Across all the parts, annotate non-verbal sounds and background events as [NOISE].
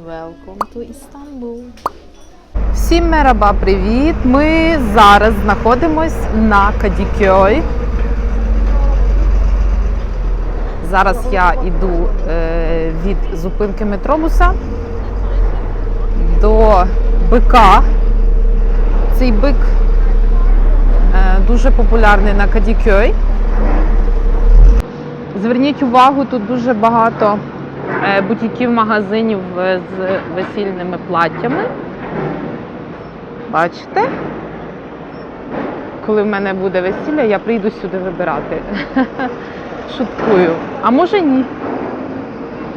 Welcome to Istanbul. Всім мераба, привіт! Ми зараз знаходимось на Кадікьой. Зараз я йду е, від зупинки метробуса до бика. Цей бик е, дуже популярний на Кадікьой. Зверніть увагу, тут дуже багато бутіків, магазинів е, з весільними платтями. Бачите? Коли в мене буде весілля, я прийду сюди вибирати. [LAUGHS] Шуткую. А може ні.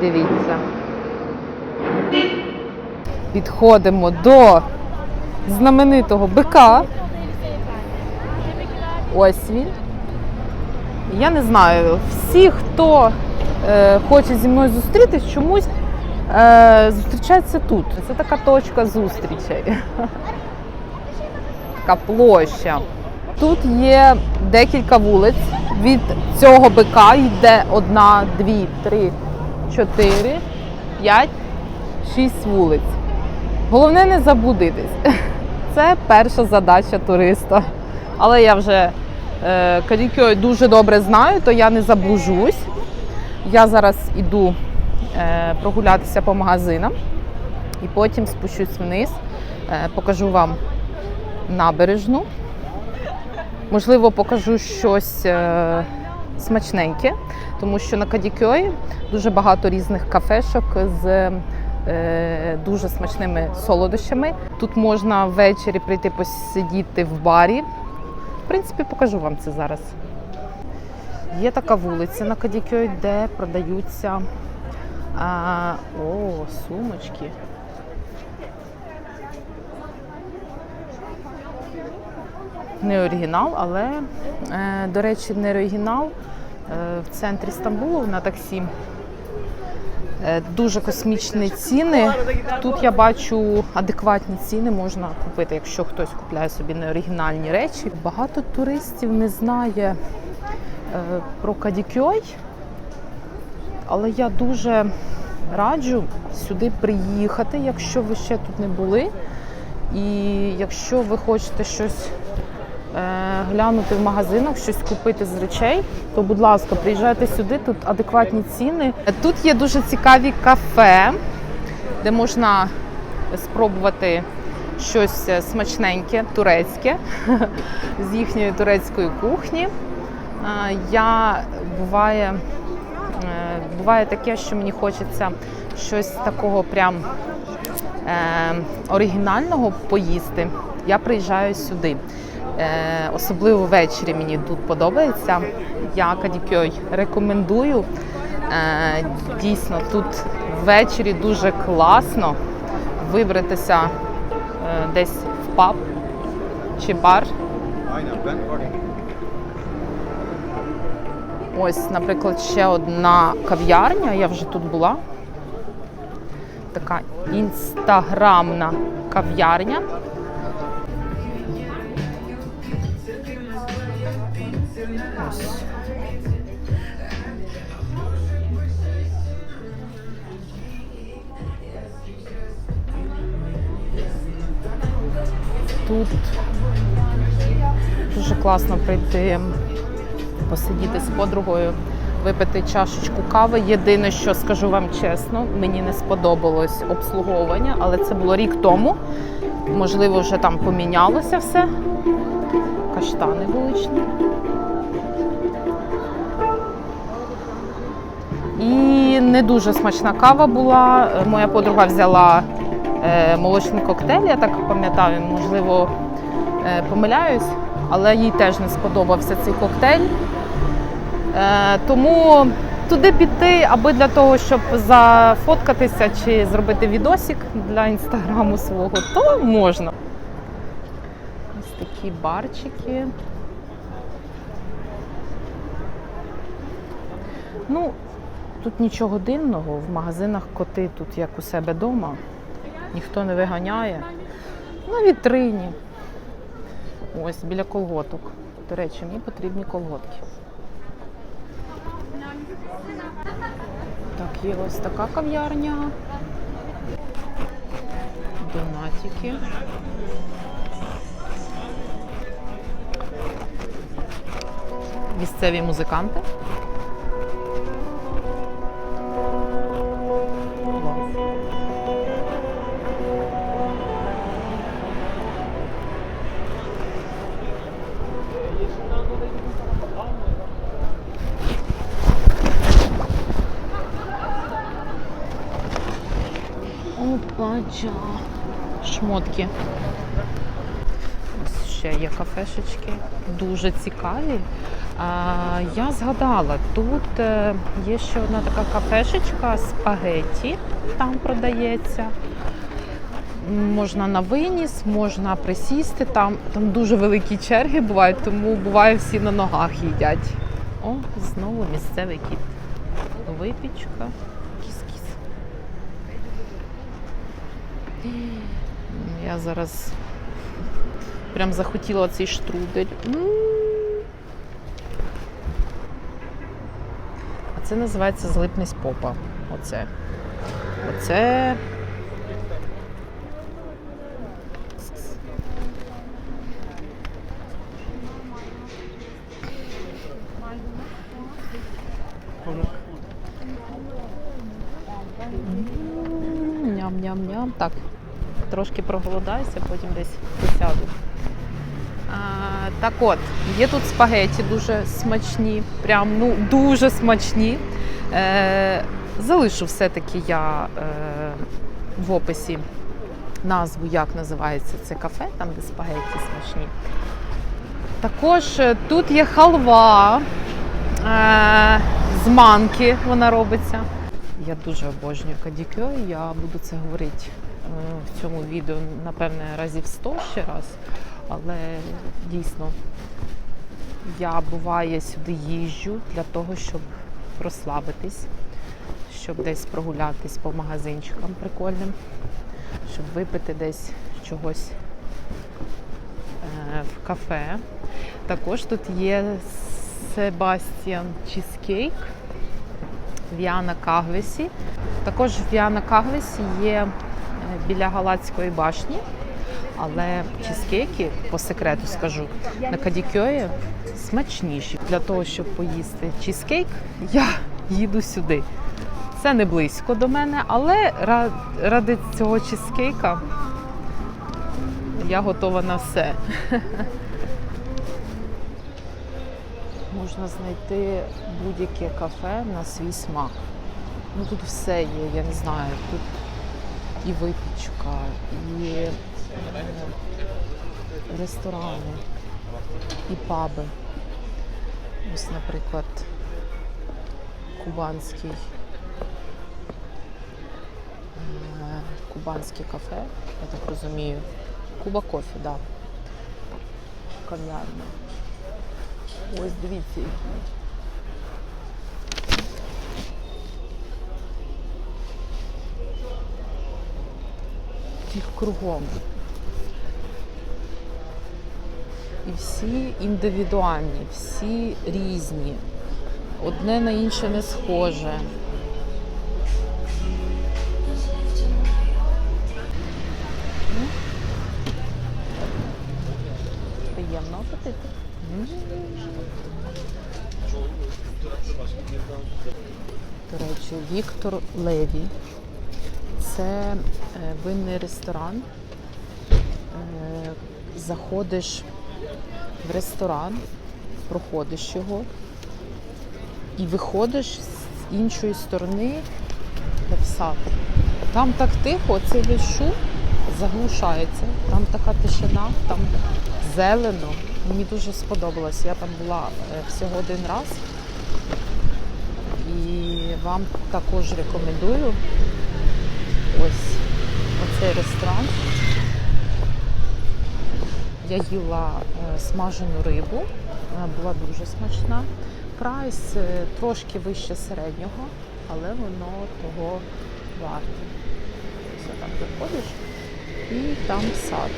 Дивіться. Підходимо до знаменитого бика. Ось він. Я не знаю, всі, хто е, хоче зі мною зустрітись, чомусь е, зустрічаються тут. Це така точка зустрічей. [LAUGHS] Така площа. Тут є декілька вулиць. Від цього бика йде одна, дві, три, чотири, п'ять, шість вулиць. Головне не заблудитись. [LAUGHS] Це перша задача туриста. Але я вже е, Кадікьой дуже добре знаю, то я не заблужусь. Я зараз іду е, прогулятися по магазинам і потім спущусь вниз, е, покажу вам набережну. Можливо, покажу щось е, смачненьке, тому що на Кадікьої дуже багато різних кафешок з дуже смачними солодощами. Тут можна ввечері прийти посидіти в барі. В принципі, покажу вам це зараз. Є така вулиця на Кадікьої, де продаються а, о, сумочки. Не оригінал, але, е, до речі, не оригінал е, в центрі Стамбулу на таксі. Е, Дуже космічні ціни. Тут я бачу адекватні ціни можна купити, якщо хтось купляє собі неоригінальні речі. Багато туристів не знає про Кадікьой, але я дуже раджу сюди приїхати, якщо ви ще тут не були. І якщо ви хочете щось е, глянути в магазинах, щось купити з речей, то, будь ласка, приїжджайте сюди, тут адекватні ціни. Тут є дуже цікаві кафе, де можна спробувати щось смачненьке, турецьке [LAUGHS] з їхньої турецької кухні. Я буває, е, буває таке, що мені хочеться щось такого прям е, оригінального поїсти, я приїжджаю сюди. Е, особливо ввечері мені тут подобається. Я Кадікьой рекомендую. Е, дійсно, тут ввечері дуже класно вибратися е, десь в паб чи бар. Ось, наприклад, ще одна кав'ярня, я вже тут була. Така інстаграмна кав'ярня. Тут дуже класно прийти посидіти з подругою, випити чашечку кави. Єдине, що скажу вам чесно, мені не сподобалось обслуговування, але це було рік тому. Можливо, вже там помінялося все. Каштани вуличні. І не дуже смачна кава була. Моя подруга взяла е, молочний коктейль, я так пам'ятаю, можливо, е, помиляюсь, але їй теж не сподобався цей коктейль. Е, Тому туди піти, аби для того, щоб зафоткатися чи зробити відосик для інстаграму свого, то можна. Ось такі барчики. Ну, тут нічого дивного, в магазинах коти тут як у себе вдома, ніхто не виганяє. На вітрині. Ось біля колготок. До речі, мені потрібні колготки. Тоді ось така кав'ярня. Донатики. Місцеві музиканти. Опача. Шмотки. Ось ще є кафешечки, дуже цікаві. А, я згадала, тут е, є ще одна така кафешечка спагетті, там продається. Можна на виніс, можна присісти. Там, там дуже великі черги бувають, тому буває всі на ногах їдять. О, знову місцевий кіт. Випічка. Я зараз прям захотіла цей штрудель. А це називається злипнись попа. Оце. Оце. Ням-ням-ням. Так, трошки проголодаюся, потім десь посяду. А, так от, є тут спагеті дуже смачні, прям ну дуже смачні. Е, залишу все-таки я е, в описі назву, як називається це кафе, там де спагеті смачні. Також е, тут є халва е, з манки, вона робиться. Я дуже обожнюю кадікьо, я буду це говорити в цьому відео, напевне, разів 100 ще раз. Але дійсно я буває сюди їжджу для того, щоб розслабитись, щоб десь прогулятись по магазинчикам прикольним, щоб випити десь чогось е, в кафе. Також тут є Себастьян Чізкейк в Віана Кагвесі. Також в Віана Кагвесі є е, біля Галацької башні, але чізкейки, по секрету скажу, на Кадікьої смачніші. Для того, щоб поїсти чізкейк, я їду сюди. Це не близько до мене, але ради цього чізкейка я готова на все. [LAUGHS] Можна знайти будь-яке кафе на свій смак. Ну тут все є, я не знаю. Тут і випічка, і е, ресторани, і паби. Ось, наприклад, кубанський. е, Кубанське кафе, я так розумію. Куба кофі, так. Да. Кав'ярня. Ось дивіться. Їх кругом. І всі індивідуальні, всі різні. Одне на інше не схоже. Приємного апетиту. До речі, Віктор Леві. Це винний ресторан. Е, Заходиш в ресторан, проходиш його і виходиш з іншої сторони в сад. Там так тихо, цей весь шум заглушається. Там така тишина, там зелено. Мені дуже сподобалось. Я там була е, всього один раз. І вам також рекомендую ось оцей ресторан. Я їла е, смажену рибу, вона була дуже смачна. Прайс е, трошки вище середнього, але воно того варте. Ось там заходиш і там сад.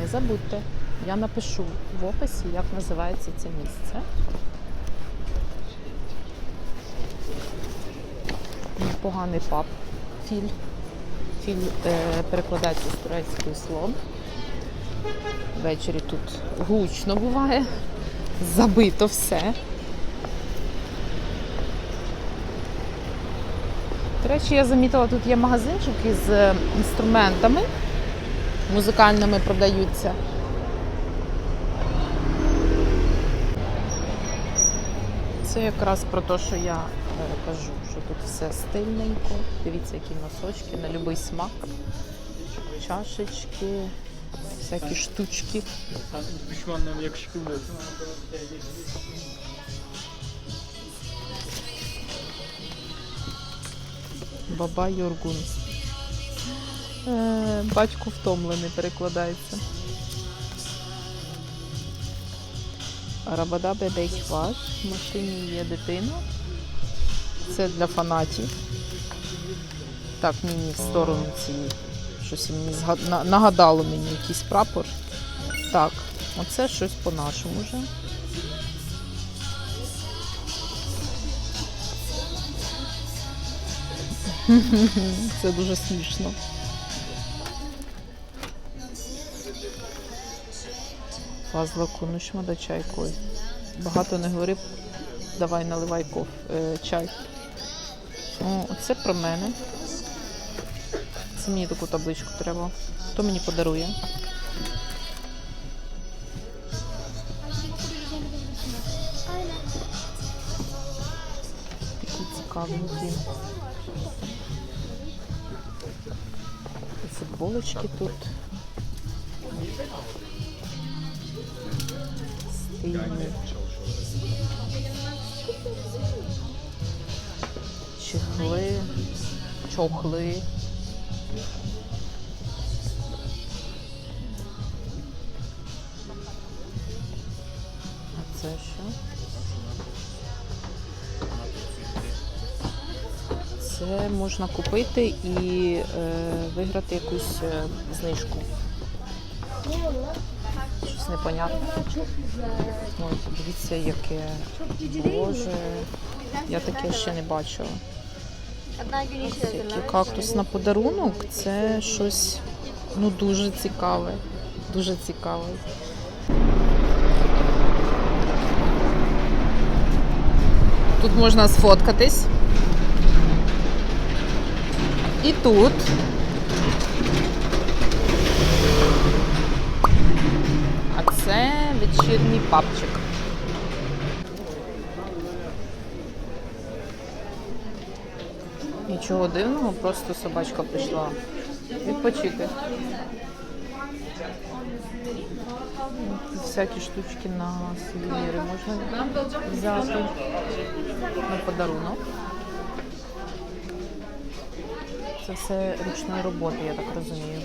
Не забудьте, я напишу в описі, як називається це місце. Непоганий паб, філь. Фільм е, перекладається з турецької слон. Ввечері тут гучно буває, забито все. До речі, я замітила, тут є магазинчик із е, інструментами музикальними продаються. Це якраз про те, що я кажу, що тут все стильненько. Дивіться, які носочки на будь-який смак. Чашечки, всякі штучки. Баба Йоргун. Е, батько втомлений перекладається. Рабада Бебек Ваш. В машині є дитина. Це для фанатів. Так, мені в сторону цієї. Щось мені зга- на- нагадало мені якийсь прапор. Так, оце щось по-нашому вже. [LAUGHS] Це дуже смішно. Фазла конушма до чайкою. Багато не говори, давай наливай коф, е, чай. О, це про мене. Це мені таку табличку треба. Хто мені подарує? Такі цікавенькі. І Футболочки тут. Стильні. Чехли, чохли. А це що? Це можна купити і е, виграти якусь е, знижку. Щось непонятне. Ой, дивіться, яке. Боже. Я таке ще не бачила. Кактус на подарунок це щось ну, дуже цікаве. Дуже цікаве. Тут можна сфоткатись. І тут. А це вечірній папчик. Нічого дивного, просто собачка прийшла відпочити. Всякі штучки на сувеніри можна взяти на подарунок. Це все ручної роботи, я так розумію.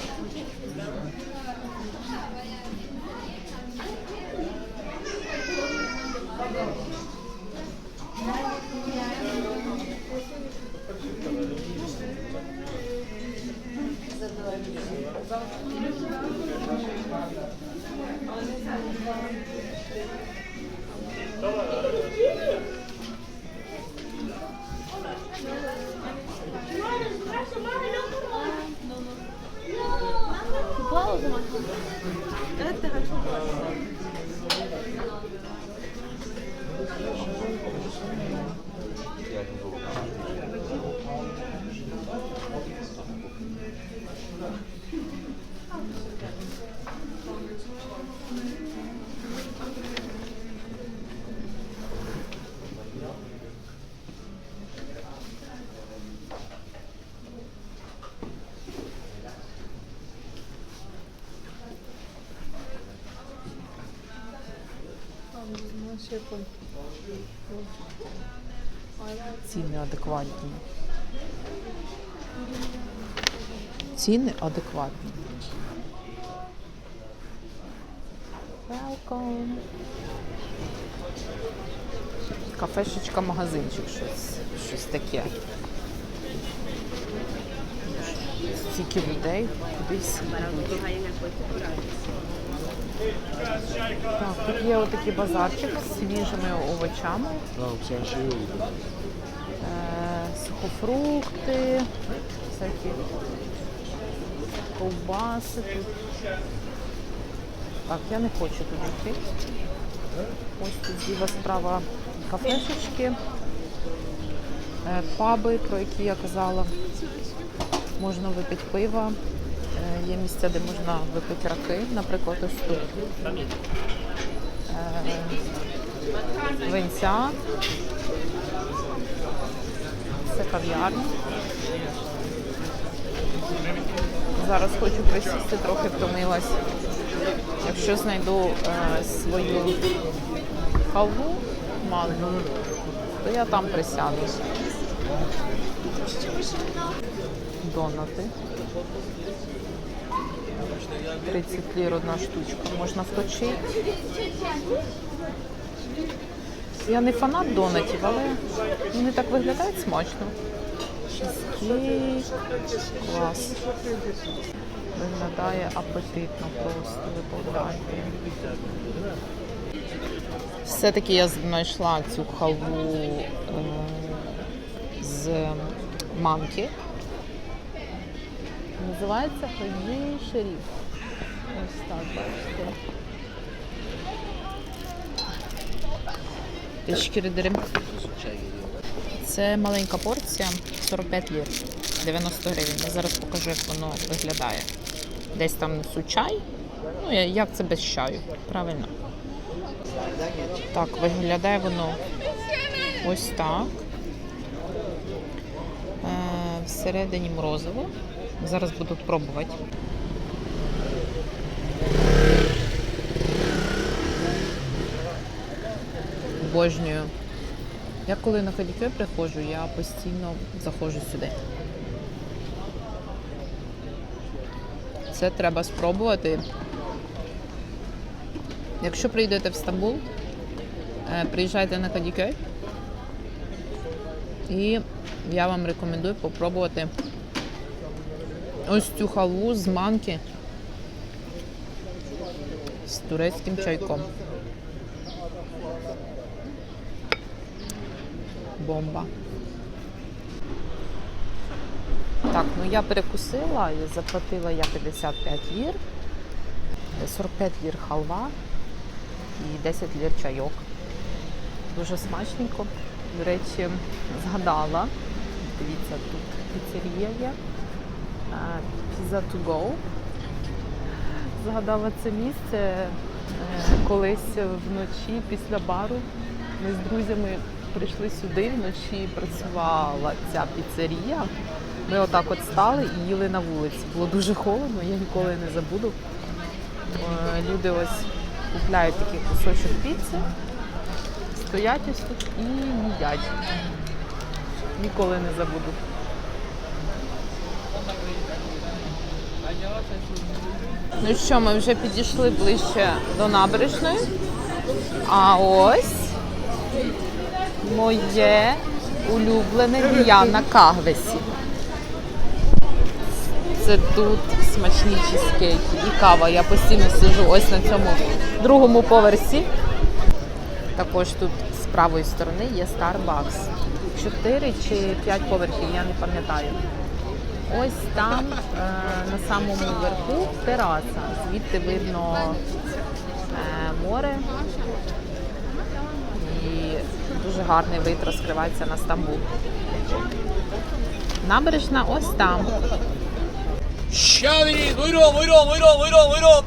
Kupa o zaman. Evet daha çok var. Yardımcı olun. Ціни адекватні. Ціни адекватні. Welcome. Кафешечка, магазинчик, щось, щось таке. Стільки людей кудись. Так, тут є отакий базарчик з свіжими овочами. Е, сухофрукти, всякі ковбаси тут. Так, я не хочу тут йти. Ось тут зліва справа кафешечки, е, паби, про які я казала. Можна випити пива. Е, Є місця, де можна випити раки, наприклад, ось тут. Е, Винця. Це кав'ярня. Зараз хочу присісти, трохи втомилась. Якщо знайду е, свою халву манну, то я там присяду. Донати. 30 лір одна штучка. Можна вточити. Я не фанат донатів, але вони так виглядають смачно. Чизкейк. Клас. Виглядає апетитно просто, погляньте. Все-таки я знайшла цю халву е, з манки. Називається Хаджі Шеріф. Ось так, бачите. Це маленька порція, 45 лір, 90 гривень. Я зараз покажу, як воно виглядає. Десь там несу чай. Ну, як це без чаю? Правильно. Так, виглядає воно ось так. Е, всередині морозиво. Зараз буду пробувати. Обожнюю. Я коли на Кадіке приходжу, я постійно заходжу сюди. Це треба спробувати. Якщо прийдете в Стамбул, е, приїжджайте на Кадіке. І я вам рекомендую попробувати ось цю халву з манки з турецьким чайком. Бомба. Так, ну я перекусила і заплатила я 55 лір, 45 лір халва і 10 лір чайок. Дуже смачненько. До речі, згадала. Дивіться, тут піцерія є. Pizza to go. Згадала це місце е, колись вночі після бару. Ми з друзями прийшли сюди, вночі працювала ця піцерія. Ми отак от стали і їли на вулиці. Було дуже холодно, я ніколи не забуду. Е, Люди ось купляють такий кусочок піци, стоять ось тут і їдять. Ніколи не забуду. Ну що, ми вже підійшли ближче до набережної. А ось моє улюблене Діана Кагвесі. Це тут смачні чизкейки і кава. Я постійно сижу ось на цьому другому поверсі. Також тут з правої сторони є Starbucks. Чотири чи п'ять поверхів, я не пам'ятаю. Ось там е, на самому верху тераса. Звідти видно е, море. І дуже гарний вид розкривається на Стамбул. Набережна ось там. Geldiniz. Buyurun, buyurun, buyurun, buyurun, buyurun.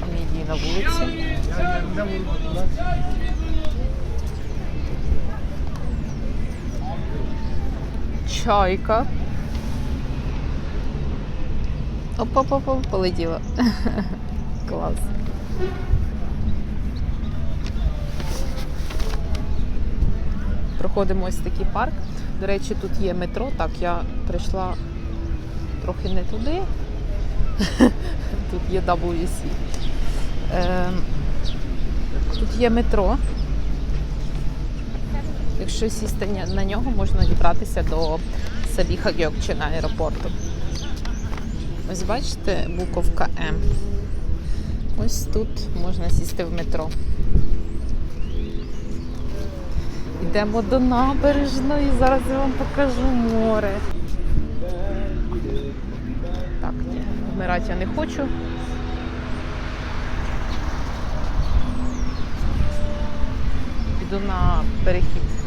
Комедії на вулиці. Чайка. Оп-оп-оп, полетіла. [LAUGHS] Клас. Проходимо ось такий парк. До речі, тут є метро. Так, я прийшла трохи не туди. [LAUGHS] Тут є WC. Ем, Тут є метро. Якщо сісти на нього, можна дібратися до Сабіха Гьокчина аеропорту. Ось бачите, буковка М. Ось тут можна сісти в метро. Йдемо до набережної, зараз я вам покажу море. Так, ні. вмирати я не хочу. Піду на перехід.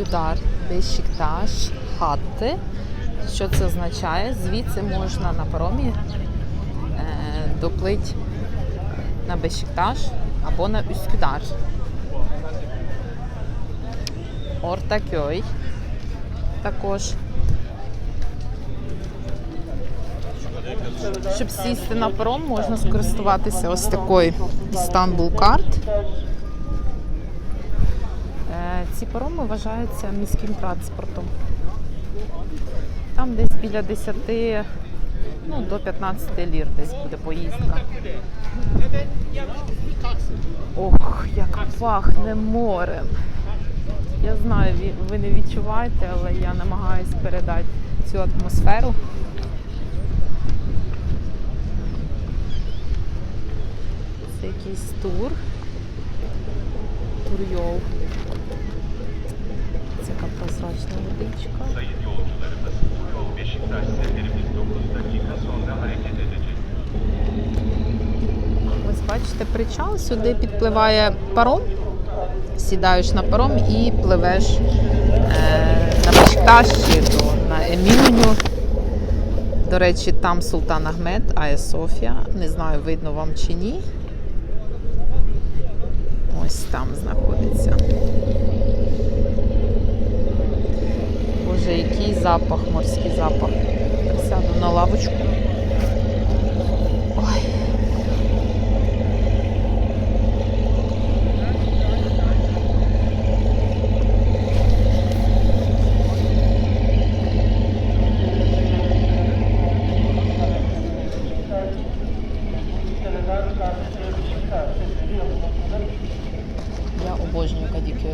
Скюдар, Бешікташ, хати. Що це означає? Звідси можна на паромі е, доплить на Бешікташ або на Üsküdar. Ортакьой також. Щоб сісти на паром, можна скористуватися ось такою Istanbul карт. Ці пароми вважаються міським транспортом. Там десь біля 10 ну, до 15 лір десь буде поїздка. Ох, як пахне морем. Я знаю, ви не відчуваєте, але я намагаюсь передати цю атмосферу. Це якийсь тур. Турйол. Це hareket edecek. Ось бачите, причал, сюди підпливає паром, сідаєш на паром і пливеш е, на Бешкташ на Еміню. До речі, там Султан Ахмед, Ая Софія. Не знаю, видно вам чи ні. Ось там знаходиться. Боже, який запах, морський запах. Присяду на лавочку. Ой. Я обожнюю Кадікю.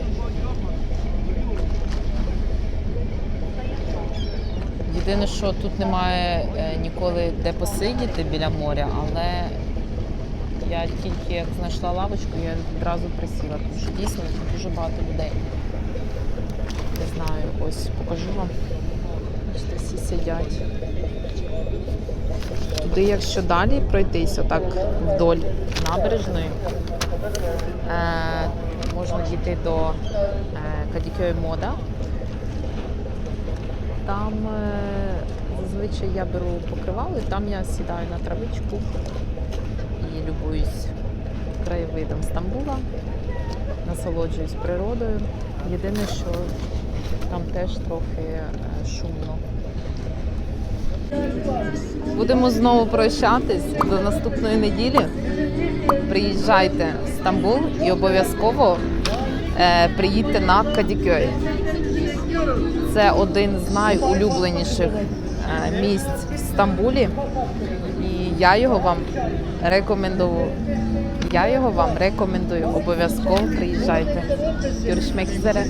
Єдине, що немає е, ніколи де посидіти біля моря, але я тільки як знайшла лавочку, я відразу присіла, тому що дійсно тут дуже багато людей. Не знаю, ось покажу вам. Бачите, всі сидять. Туди, якщо далі пройтись, отак вдоль набережної, е, можна дійти до е, Кадікьої мода. Там е, зазвичай я беру покривало, і там я сідаю на травичку і любуюсь краєвидом Стамбула, насолоджуюсь природою. Єдине, що там теж трохи е, шумно. Будемо знову прощатись до наступної неділі. Приїжджайте в Стамбул і обов'язково е, приїдьте на Кадікьой. Це один з найулюбленіших місць в Стамбулі. І я його вам рекомендую. Я його вам рекомендую. Обов'язково приїжджайте. Üzere.